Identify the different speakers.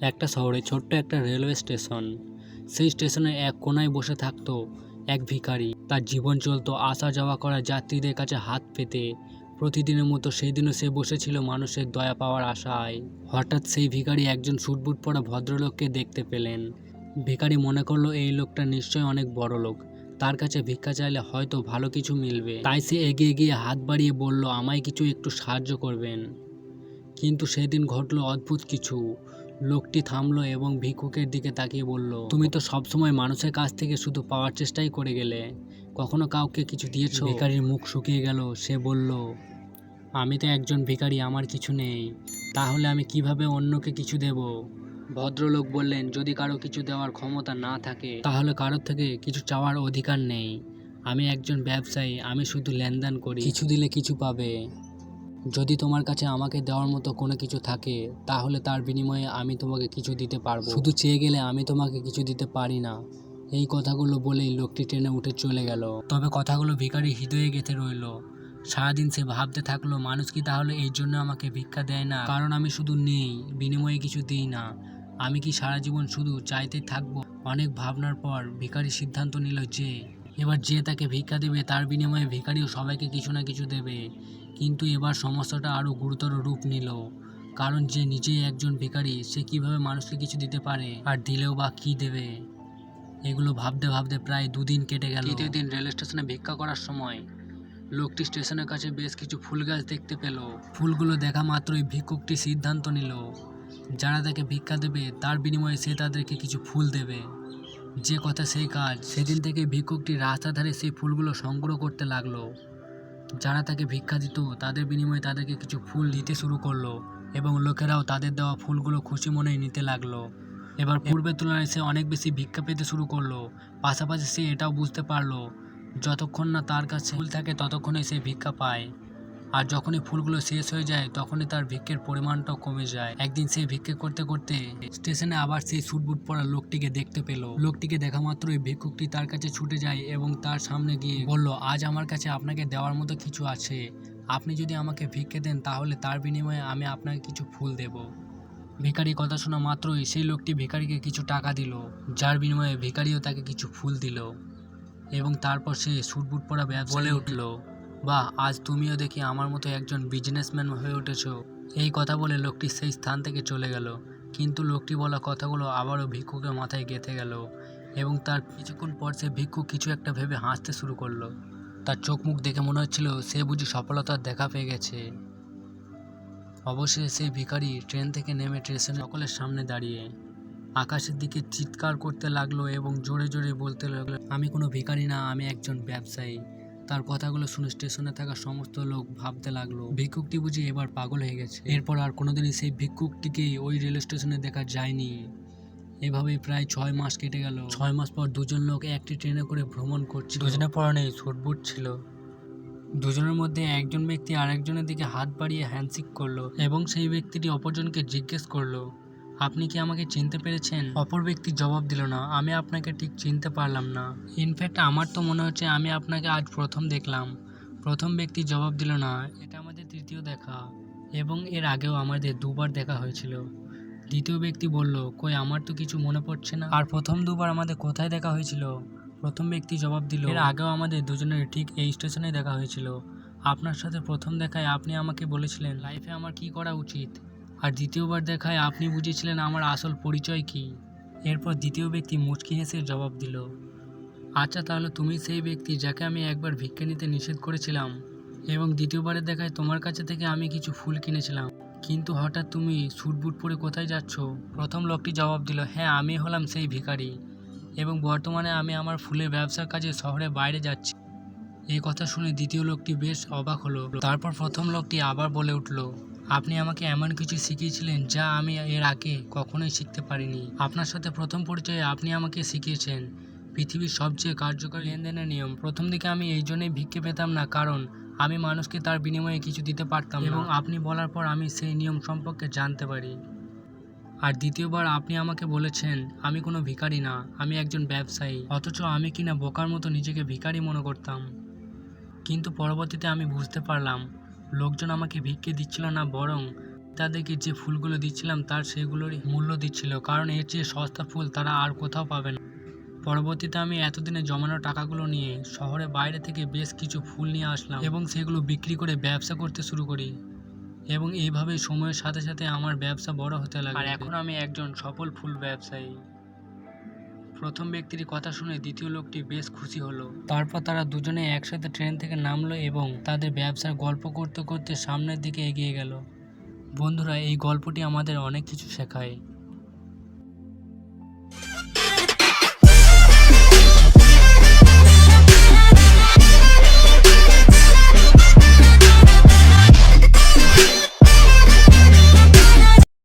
Speaker 1: একটা শহরে ছোট্ট একটা রেলওয়ে স্টেশন। সেই স্টেশনের এক কোনায় বসে থাকতো এক ভিখারি। তার জীবন চলতো আসা যাওয়া করা যাত্রীদের কাছে হাত পেতে। প্রতিদিনের মতো সেই দিনও সে বসেছিল মানুষের দয়া পাওয়ার আশায়। হঠাৎ সেই ভিখারি একজন সুটবুট পরা ভদ্রলোককে দেখতে পেলেন। ভিখারি মনে করল, এই লোকটা নিশ্চয়ই অনেক বড় লোক। তার কাছে ভিক্ষা চাইলে হয়তো ভালো কিছু মিলবে। তাই সে এগিয়ে গিয়ে হাত বাড়িয়ে বলল, আমায় কিছু একটু সাহায্য করবেন। কিন্তু সেদিন ঘটলো অদ্ভুত কিছু। লোকটি থামলো এবং ভিক্ষুকের দিকে তাকিয়ে বলল, তুমি তো সবসময় মানুষের কাছ থেকে শুধু পাওয়ার চেষ্টাই করে গেলে। কখনো কাউকে কিছু দিয়েছ? ভিখারির মুখ শুকিয়ে গেল। সে বলল, আমি তো একজন ভিখারি, আমার কিছু নেই। তাহলে আমি কীভাবে অন্যকে কিছু দেব? ভদ্রলোক বললেন, যদি কারও কিছু দেওয়ার ক্ষমতা না থাকে, তাহলে কারোর থেকে কিছু চাওয়ার অধিকার নেই। আমি একজন ব্যবসায়ী, আমি শুধু লেনদেন করি। কিছু দিলে কিছু পাবে। যদি তোমার কাছে আমাকে দেওয়ার মতো কোনো কিছু থাকে, তাহলে তার বিনিময়ে আমি তোমাকে কিছু দিতে পারব। শুধু চেয়ে গেলে আমি তোমাকে কিছু দিতে পারি না। এই কথাগুলো বলেই লোকটি ট্রেনে উঠে চলে গেল। তবে কথাগুলো ভিখারি হৃদয়ে গেঁথে রইল। সারাদিন সে ভাবতে থাকল, মানুষ কি তাহলে এই জন্য আমাকে ভিক্ষা দেয় না? কারণ আমি শুধু নেই, বিনিময়ে কিছু দিই না। আমি কি সারা জীবন শুধু চাইতে থাকব? অনেক ভাবনার পর ভিখারি সিদ্ধান্ত নিল যে এবার যে তাকে ভিক্ষা দেবে তার বিনিময়ে ভিখারিও সবাইকে কিছু না কিছু দেবে। কিন্তু এবার সমস্যাটা আরও গুরুতর রূপ নিল। কারণ যে নিজেই একজন ভিখারি সে কীভাবে মানুষকে কিছু দিতে পারে? আর দিলেও বা কী দেবে? এগুলো ভাবতে ভাবতে প্রায় দুদিন কেটে গেল। তৃতীয় দিন রেল স্টেশনে ভিক্ষা করার সময় লোকটি স্টেশনের কাছে বেশ কিছু ফুল গাছ দেখতে পেল। ফুলগুলো দেখা মাত্রই ভিক্ষুকটি সিদ্ধান্ত নিল। যারা তাকে ভিক্ষা দেবে তার বিনিময়ে সে তাদেরকে কিছু ফুল দেবে। যে কথা সেই কাজ সেদিন থেকে ভিক্ষুকটি রাস্তা ধারে সেই ফুলগুলো সংগ্রহ করতে লাগল। যারা তাকে ভিক্ষা দিত, তাদের বিনিময়ে তাদেরকে কিছু ফুল দিতে শুরু করল এবং লোকেরাও তাদের দেওয়া ফুলগুলো খুশি মনেই নিতে লাগল। এবার পূর্বের তুলনায় সে অনেক বেশি ভিক্ষা পেতে শুরু করল। পাশাপাশি সে এটাও বুঝতে পারল, যতক্ষণ না তার কাছে ফুল থাকে ততক্ষণই সে ভিক্ষা পায়। আর যখনই ফুলগুলো শেষ হয়ে যায়, তখনই তার ভিক্ষের পরিমাণটাও কমে যায়। একদিন সে ভিক্ষে করতে করতে স্টেশনে আবার সেই সুটবুট পরা লোকটিকে দেখতে পেল। লোকটিকে দেখা মাত্রই ভিক্ষুকটি তার কাছে ছুটে যায় এবং তার সামনে গিয়ে বলল, আজ আমার কাছে আপনাকে দেওয়ার মতো কিছু আছে। আপনি যদি আমাকে ভিক্ষে দেন, তাহলে তার বিনিময়ে আমি আপনাকে কিছু ফুল দেব ভিখারি কথা শোনা মাত্রই সেই লোকটি ভিখারিকে কিছু টাকা দিল, যার বিনিময়ে ভিখারিও তাকে কিছু ফুল দিল এবং তারপর সে সুটবুট পরা ব্যবসা বলে উঠল বাহ আজ তুমিও দেখি আমার মতো একজন বিজনেসম্যান হয়ে উঠেছো। এই কথা বলে লোকটি সেই স্থান থেকে চলে গেল। কিন্তু লোকটি বলা কথাগুলো আবারও ভিক্ষুকের মাথায় গেঁথে গেল এবং তার কিছুক্ষণ পর সে ভিক্ষু কিছু একটা ভেবে হাসতে শুরু করল। তার চোখ মুখ দেখে মনে হচ্ছিল সে বুঝি সফলতার দেখা পেয়ে গেছে। অবশেষে সেই ভিখারি ট্রেন থেকে নেমে স্টেশন সকলের সামনে দাঁড়িয়ে আকাশের দিকে চিৎকার করতে লাগল এবং জোরে জোরে বলতে লাগল, আমি কোনো ভিখারি না, আমি একজন ব্যবসায়ী। তার কথাগুলো শুনে স্টেশনে থাকা সমস্ত লোক ভাবতে লাগল। ভিক্ষুকটি বুঝি এবার পাগল হয়ে গেছে। এরপর আর কোনোদিনই সেই ভিক্ষুকটিকে ওই রেল স্টেশনে দেখা যায়নি। এভাবেই প্রায় ছয় মাস কেটে গেল। ছয় মাস পর দুজন লোক একটি ট্রেনে করে ভ্রমণ করছে দুজনের পরনে ছুটবুট ছিল। দুজনের মধ্যে একজন ব্যক্তি আরেকজনের দিকে হাত বাড়িয়ে হ্যান্ডশেক করল এবং সেই ব্যক্তিটি অপরজনকে জিজ্ঞেস করল আপনি কি আমাকে চিনতে পেরেছেন? অপর ব্যক্তি জবাব দিল না। আমি আপনাকে ঠিক চিনতে পারলাম না। ইনফ্যাক্ট আমার তো মনে হচ্ছে আমি আপনাকে আজ প্রথম দেখলাম। প্রথম ব্যক্তি জবাব দিল না। এটা আমাদের তৃতীয় দেখা। এবং এর আগেও আমাদের দুবার দেখা হয়েছিল। দ্বিতীয় ব্যক্তি বলল, কই, আমার তো কিছু মনে পড়ছে না। আর প্রথম দুবার আমাদের কোথায় দেখা হয়েছিল? প্রথম ব্যক্তি জবাব দিল, এর আগেও আমাদের দুজনের ঠিক এই স্টেশনে দেখা হয়েছিল। আপনার সাথে প্রথম দেখায় আপনি আমাকে বলেছিলেন, লাইফে আমার কি করা উচিত? আর দ্বিতীয়বার দেখায় আপনি বুঝেছিলেন আমার আসল পরিচয় কি? এরপর দ্বিতীয় ব্যক্তি মুচকি হেসে জবাব দিল আচ্ছা তাহলে তুমি সেই ব্যক্তি যাকে আমি একবার ভিক্ষা নিতে নিষেধ করেছিলাম এবং দ্বিতীয়বারের দেখায় তোমার কাছে থেকে আমি কিছু ফুল কিনেছিলাম। কিন্তু হঠাৎ তুমি স্যুটবুট পরে কোথায় যাচ্ছ? প্রথম লোকটি জবাব দিল হ্যাঁ আমি হলাম সেই ভিখারি এবং বর্তমানে আমি আমার ফুলের ব্যবসার কাজে শহরে বাইরে যাচ্ছি। এই কথা শুনে দ্বিতীয় লোকটি বেশ অবাক হলো। তারপর প্রথম লোকটি আবার বলে উঠল আপনি আমাকে এমন কিছু শিখিয়েছিলেন যা আমি এর আগে কখনোই শিখতে পারিনি। আপনার সাথে প্রথম পরিচয়ে আপনি আমাকে শিখিয়েছেন পৃথিবীর সবচেয়ে কার্যকরী লেনদেনের নিয়ম। প্রথম দিকে আমি এই জন্যই ভিক্ষে পেতাম না কারণ আমি মানুষকে তার বিনিময়ে কিছু দিতে পারতাম এবং আপনি বলার পর আমি সেই নিয়ম সম্পর্কে জানতে পারি। আর দ্বিতীয়বার আপনি আমাকে বলেছেন আমি কোনো ভিখারি না আমি একজন ব্যবসায়ী অথচ আমি কিনা বোকার মতো নিজেকে ভিখারি মনে করতাম? কিন্তু পরবর্তীতে আমি বুঝতে পারলাম লোকজন আমাকে ভিক্ষে দিচ্ছিল না, বরং তাদেরকে যে ফুলগুলো দিচ্ছিলাম তার সেগুলোর মূল্য দিচ্ছিল, কারণ এর চেয়ে সস্তা ফুল তারা আর কোথাও পাবে না। পরবর্তীতে আমি এতদিনে জমানো টাকাগুলো নিয়ে শহরে বাইরে থেকে বেশ কিছু ফুল নিয়ে আসলাম এবং সেগুলো বিক্রি করে ব্যবসা করতে শুরু করি এবং এইভাবে সময়ের সাথে সাথে আমার ব্যবসা বড় হতে লাগে আর এখন আমি একজন সফল ফুল ব্যবসায়ী। প্রথম ব্যক্তির কথা শুনে দ্বিতীয় লোকটি বেশ খুশি হলো। তারপর তারা দুজনে একসাথে ট্রেন থেকে নামলো এবং তাদের ব্যবসার গল্প করতে করতে সামনের দিকে এগিয়ে গেল। বন্ধুরা, এই গল্পটি আমাদের অনেক কিছু শেখায়।